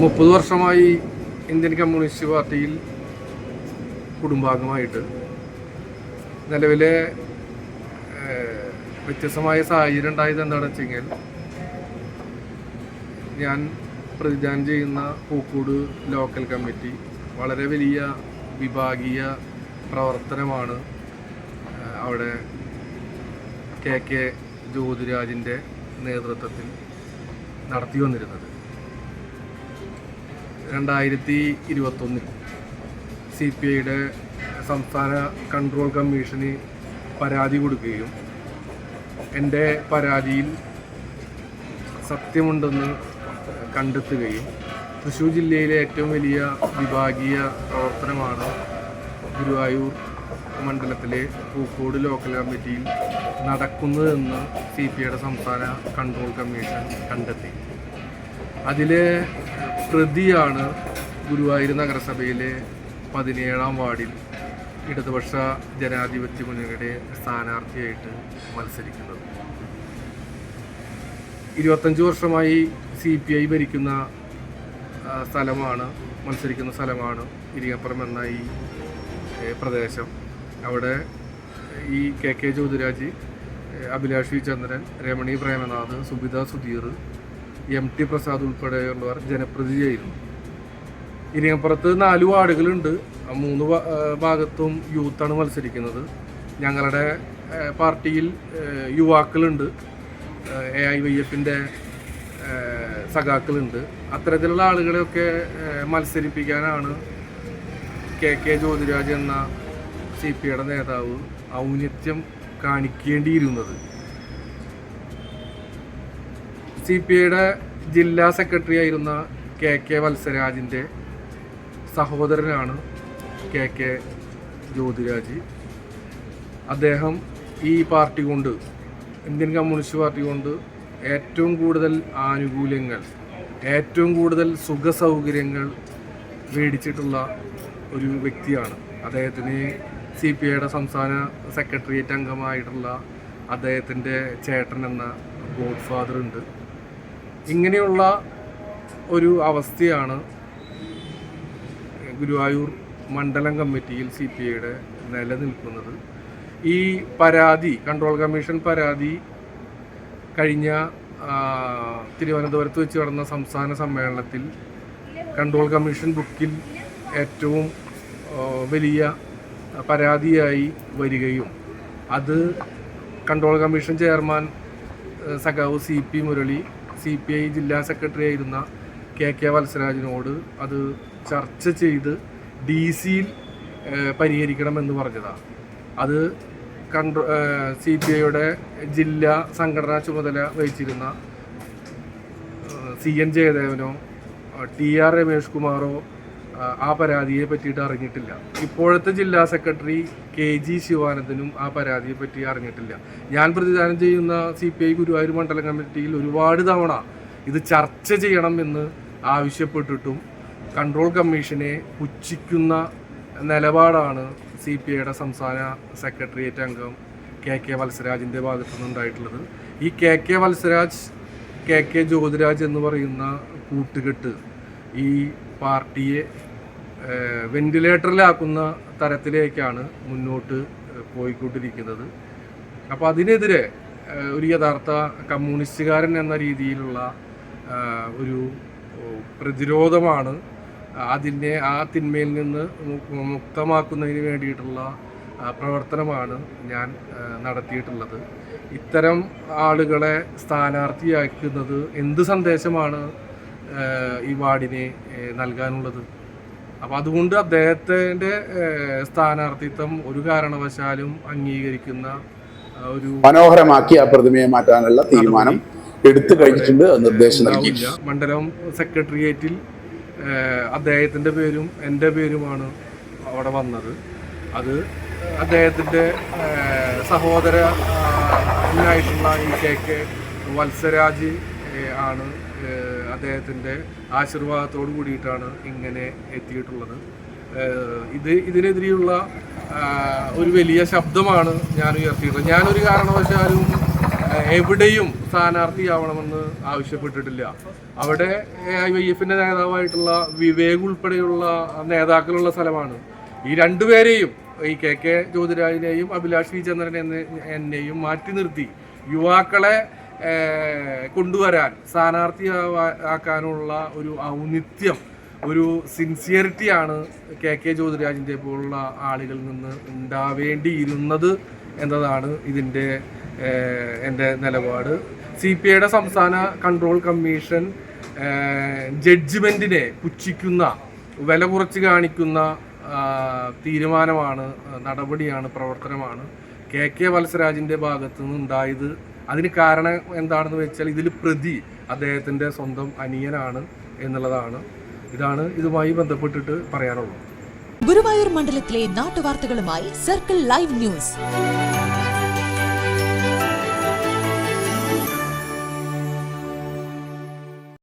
മുപ്പത് വർഷമായി Indian communist പാർട്ടിയിൽ കുടുംബാംഗമായിട്ട്. നിലവിലെ വ്യത്യസ്തമായ സാഹചര്യം ഉണ്ടായത് എന്താണെന്ന് വെച്ചെങ്കിൽ ഞാൻ പ്രതിദാനം ചെയ്യുന്ന പൂക്കൂട് ലോക്കൽ കമ്മിറ്റി വളരെ വലിയ വിഭാഗീയ പ്രവർത്തനമാണ് അവിടെ കെ കെ ജ്യോതിരാജിന്റെ നേതൃത്വത്തിൽ നടത്തി വന്നിരുന്നത്. രണ്ടായിരത്തി ഇരുപത്തൊന്നിൽ സി പി ഐയുടെ സംസ്ഥാന കൺട്രോൾ കമ്മീഷന് പരാതി കൊടുക്കുകയും എന്റെ പരാതിയിൽ സത്യമുണ്ടെന്ന് കണ്ടെത്തുകയും തൃശ്ശൂർ ജില്ലയിലെ ഏറ്റവും വലിയ വിഭാഗീയ പ്രവർത്തനമാണ് ഗുരുവായൂർ മണ്ഡലത്തിലെ പൂക്കോട് ലോക്കൽ കമ്മിറ്റിയിൽ നടക്കുന്നതെന്ന് സി പി ഐയുടെ സംസ്ഥാന കൺട്രോൾ കമ്മീഷൻ കണ്ടെത്തി. അതിലെ പ്രതിയാണ് ഗുരുവായൂർ നഗരസഭയിലെ പതിനേഴാം വാർഡിൽ ഇടതുപക്ഷ ജനാധിപത്യ മുന്നണിയുടെ സ്ഥാനാർത്ഥിയായിട്ട് മത്സരിക്കുന്നത്. ഇരുപത്തഞ്ച് വർഷമായി സി പി ഐ ഭരിക്കുന്ന സ്ഥലമാണ് മത്സരിക്കുന്ന സ്ഥലമാണ് ഇരിയപ്പുറം എന്ന ഈ പ്രദേശം. അവിടെ ഈ കെ കെ അഭിലാഷി അഭിലാഷ് ചന്ദ്രൻ രമണി പ്രേമനാഥ് സുബിത സുധീർ എം ടി പ്രസാദ് ഉൾപ്പെടെയുള്ളവർ ജനപ്രതിനിധിയായിരുന്നു. ഇരിങ്ങപ്പുറത്ത് നാല് വാർഡുകളുണ്ട്. മൂന്ന് ഭാഗത്തും യൂത്താണ് മത്സരിക്കുന്നത്. ഞങ്ങളുടെ പാർട്ടിയിൽ യുവാക്കളുണ്ട്. എ ഐ വൈ എഫിന്റെ സഖാക്കളുണ്ട്. അത്തരത്തിലുള്ള ആളുകളെയൊക്കെ മത്സരിപ്പിക്കാനാണ് കെ കെ ജ്യോതിരാജ് എന്ന സി പി ഐയുടെ നേതാവ് ഔന്നത്യം കാണിക്കേണ്ടിയിരുന്നത്. സി പി ഐയുടെ ജില്ലാ സെക്രട്ടറി ആയിരുന്ന കെ കെ വത്സരാജിന്റെ സഹോദരനാണ് കെ കെ ജ്യോതിരാജ്. അദ്ദേഹം ഈ പാർട്ടി കൊണ്ട് ഇന്ത്യൻ കമ്മ്യൂണിസ്റ്റ് പാർട്ടി കൊണ്ട് ഏറ്റവും കൂടുതൽ ആനുകൂല്യങ്ങൾ ഏറ്റവും കൂടുതൽ സുഖ സൗകര്യങ്ങൾ മേടിച്ചിട്ടുള്ള ഒരു വ്യക്തിയാണ്. അദ്ദേഹത്തിന് സി പി ഐയുടെ സംസ്ഥാന സെക്രട്ടേറിയറ്റ് അംഗമായിട്ടുള്ള അദ്ദേഹത്തിന്റെ ചേട്ടൻ എന്ന ഗോഡ് ഫാദർ ഉണ്ട് ഇങ്ങനെയുള്ള ഒരു അവസ്ഥയാണ് ഗുരുവായൂർ മണ്ഡലം കമ്മിറ്റിയിൽ സി പി ഐയുടെ നിലനിൽക്കുന്നത്. ഈ പരാതി കൺട്രോൾ കമ്മീഷൻ പരാതി കഴിഞ്ഞ തിരുവനന്തപുരത്ത് വെച്ച് നടന്ന സംസ്ഥാന സമ്മേളനത്തിൽ കൺട്രോൾ കമ്മീഷൻ ബുക്കിൽ ഏറ്റവും വലിയ പരാതിയായി വരികയും അത് കൺട്രോൾ കമ്മീഷൻ ചെയർമാൻ സഖാവ് C P Murali C P I ജില്ലാ സെക്രട്ടറി ആയിരുന്ന കെ കെ വത്സരാജിനോട് അത് ചർച്ച ചെയ്ത് ഡി സിയിൽ പരിഹരിക്കണമെന്ന് പറഞ്ഞതാണ് അത് കൺട്രോ സി പി ഐയുടെ ജില്ലാ സംഘടനാ ചുമതല വഹിച്ചിരുന്ന സി എൻ ജയദേവനോ ടി ആർ രമേഷ് കുമാറോ ആ, പരാതിയെ പറ്റിയിട്ട് അറിഞ്ഞിട്ടില്ല. ഇപ്പോഴത്തെ ജില്ലാ സെക്രട്ടറി കെ ജി ശിവാനന്ദനും ആ പരാതിയെ പറ്റി അറിഞ്ഞിട്ടില്ല. ഞാൻ പ്രതിദാനം ചെയ്യുന്ന സി പി ഐ ഗുരുവായൂർ മണ്ഡലം കമ്മിറ്റിയിൽ ഒരുപാട് തവണ ഇത് ചർച്ച ചെയ്യണം എന്ന് ആവശ്യപ്പെട്ടിട്ടും കൺട്രോൾ കമ്മീഷനെ പുച്ഛിക്കുന്ന നിലപാടാണ് സി പി ഐയുടെ സംസ്ഥാന സെക്രട്ടേറിയറ്റ് അംഗം കെ കെ വത്സരാജിന്റെ ഭാഗത്തു നിന്നുണ്ടായിട്ടുള്ളത്. ഈ K K Valsaraj K K Jyothiraj എന്ന് പറയുന്ന കൂട്ടുകെട്ട് ഈ പാർട്ടിയെ വെന്റിലേറ്ററിലാക്കുന്ന തരത്തിലേക്കാണ് മുന്നോട്ട് പോയിക്കൊണ്ടിരിക്കുന്നത്. അപ്പോൾ അതിനെതിരെ ഒരു യഥാർത്ഥ കമ്മ്യൂണിസ്റ്റുകാരൻ എന്ന രീതിയിലുള്ള ഒരു പ്രതിരോധമാണ് അതിനെ ആ തിന്മയിൽ നിന്ന് മുക്തമാക്കുന്നതിന് വേണ്ടിയിട്ടുള്ള പ്രവർത്തനമാണ് ഞാൻ നടത്തിയിട്ടുള്ളത്. ഇത്തരം ആളുകളെ സ്ഥാനാർത്ഥിയാക്കുന്നത് എന്ത് സന്ദേശമാണ് ഈ വാർഡിനെ നൽകാനുള്ളത്? അപ്പം അതുകൊണ്ട് അദ്ദേഹത്തിന്റെ സ്ഥാനാർത്ഥിത്വം ഒരു കാരണവശാലും അംഗീകരിക്കുന്ന ഒരു മനോഹരമാക്കി ആ പ്രതിമയെ മാറ്റാനുള്ള തീരുമാനം എടുത്തു കഴിഞ്ഞിട്ടുണ്ട് നിർദ്ദേശം നൽകി. മണ്ഡലം സെക്രട്ടേറിയറ്റിൽ അദ്ദേഹത്തിന്റെ അദ്ദേഹത്തിന്റെ പേരും എന്റെ പേരുമാണ് അവിടെ വന്നത്. അത് അദ്ദേഹത്തിന്റെ സഹോദര ആയിട്ടുള്ള ഈ കെ കെ വത്സരാജ് ആണ് അദ്ദേഹത്തിന്റെ ആശീർവാദത്തോടു കൂടിയിട്ടാണ് ഇങ്ങനെ എത്തിയിട്ടുള്ളത്. ഇത് ഇതിനെതിരെയുള്ള ഒരു വലിയ ശബ്ദമാണ് ഞാൻ ഉയർത്തിയിട്ടുള്ളത്. ഞാനൊരു കാരണവശാലും എവിടെയും സ്ഥാനാർത്ഥിയാവണമെന്ന് ആവശ്യപ്പെട്ടിട്ടില്ല. അവിടെ ഐ വൈ എഫിന്റെ നേതാവായിട്ടുള്ള വിവേക് ഉൾപ്പെടെയുള്ള നേതാക്കളുള്ള സ്ഥലമാണ്. ഈ രണ്ടുപേരെയും ഈ കെ കെ ജ്യോതിരാജിനെയും അഭിലാഷ് വി ചന്ദ്രൻ എന്നെയും മാറ്റി നിർത്തി. യുവാക്കളെ കൊണ്ടുവരാൻ സ്ഥാനാർത്ഥി ആക്കാനുള്ള ഒരു ഔന്നിത്യം ഒരു സിൻസിയറിറ്റിയാണ് കെ കെ ജ്യോതിരാജിന്റെ പോലുള്ള ആളുകളിൽ നിന്ന് ഉണ്ടാവേണ്ടിയിരുന്നത് എന്നതാണ് ഇതിന്റെ എന്റെ നിലപാട്. സി പി ഐയുടെ സംസ്ഥാന കൺട്രോൾ കമ്മീഷൻ ജഡ്ജ്മെന്റിനെ പുച്ഛിക്കുന്ന വില കുറച്ച് കാണിക്കുന്ന തീരുമാനമാണ് നടപടിയാണ് പ്രവർത്തനമാണ് കെ കെ വത്സരാജിന്റെ ഭാഗത്തു നിന്ന് ഉണ്ടായത് അതിന് കാരണം എന്താണെന്ന് വെച്ചാൽ ഇതിൽ പ്രതി അദ്ദേഹത്തിന്റെ സ്വന്തം അനിയനാണ് എന്നുള്ളതാണ്. ഇതാണ് ഇതുമായി ബന്ധപ്പെട്ടിട്ട് പറയാനുള്ളത്. ഗുരുവായൂർ മണ്ഡലത്തിലെ നാട്ടുവാർത്തകളുമായി സർക്കിൾ ലൈവ് ന്യൂസ്